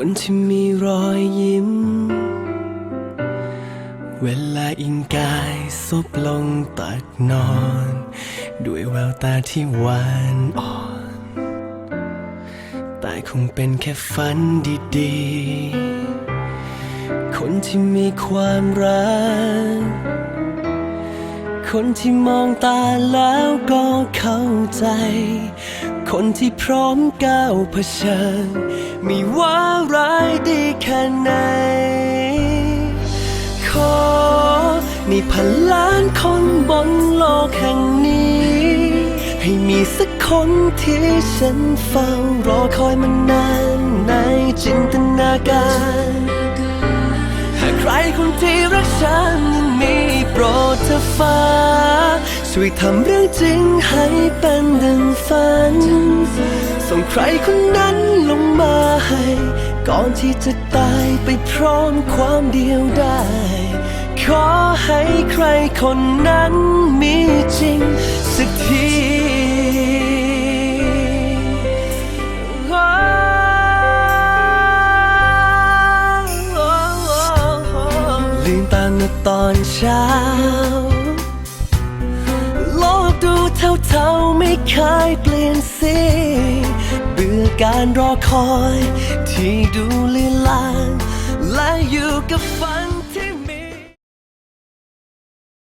คนที่มีรอยยิ้ม เวลาอิงกายซบลงตักนอน ด้วยแววตาที่หวานอ่อน แต่คงเป็นแค่ฝันดีๆ คนที่มีความรัก คนที่มองตาแล้วก็เข้าใจคนที่พร้อมก้าวเผชิญไม่ว่า ไหน ขอมีพันล้านคนบนโลกแห่งนี้ ให้มีสักคนที่ฉันเฝ้ารอคอยมานานในจินตนาการ หากใครคนที่รักฉันยังมีโปรดเธอฟ้า ช่วยทำเรื่องจริงให้เป็นดังฝัน ส่งใครคนนั้นลงมาให้ ก่อนที่จะตายไปพร้อมความเดียวได้ ขอให้ใครคนนั้นมีจริงสักทีลืมตาเมื่อตอนเช้า โลกดูเท่าๆไม่เคยเปลี่ยนสี เบื่อการรอคอย ที่ดูลีลางและอยู่กับฝน